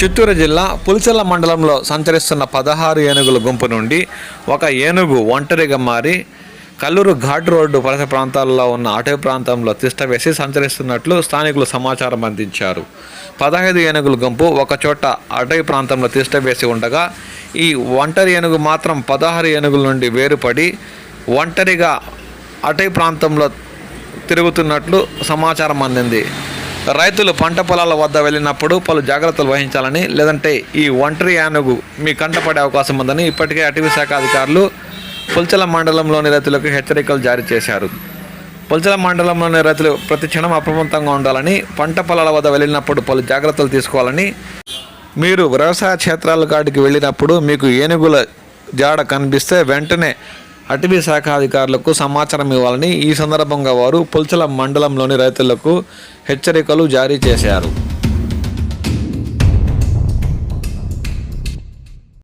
చిత్తూరు జిల్లా పులిచెల మండలంలో సంచరిస్తున్న పదహారు ఏనుగుల గుంపు నుండి ఒక ఏనుగు ఒంటరిగా మారి కల్లూరు ఘాట్ రోడ్డు పరిసర ప్రాంతాల్లో ఉన్న అటవీ ప్రాంతంలో తిష్ట వేసి సంచరిస్తున్నట్లు స్థానికులు సమాచారం అందించారు. పదహైదు ఏనుగుల గుంపు ఒకచోట అటవీ ప్రాంతంలో తిష్ట వేసి ఉండగా ఈ ఒంటరి ఏనుగు మాత్రం పదహారు ఏనుగుల నుండి వేరుపడి ఒంటరిగా అటవీ ప్రాంతంలో తిరుగుతున్నట్లు సమాచారం అందింది. రైతులు పంట పొలాల వద్ద వెళ్ళినప్పుడు పలు జాగ్రత్తలు వహించాలని లేదంటే ఈ ఒంటరి యానుగు మీ కంటపడే అవకాశం ఉందని ఇప్పటికే అటవీ శాఖ అధికారులు పుల్చల మండలంలోని రైతులకు హెచ్చరికలు జారీ చేశారు. పుల్చల మండలంలోని రైతులు ప్రతి క్షణం అప్రమత్తంగా ఉండాలని పంట పొలాల వద్ద వెళ్ళినప్పుడు పలు జాగ్రత్తలు తీసుకోవాలని మీరు వ్యవసాయ క్షేత్రాల కాడికి వెళ్ళినప్పుడు మీకు ఏనుగుల జాడ కనిపిస్తే వెంటనే అటవీ శాఖ అధికారులకు సమాచారం ఇవ్వాలని ఈ సందర్భంగా వారు పుల్చల మండలంలోని రైతులకు హెచ్చరికలు జారీ చేశారు.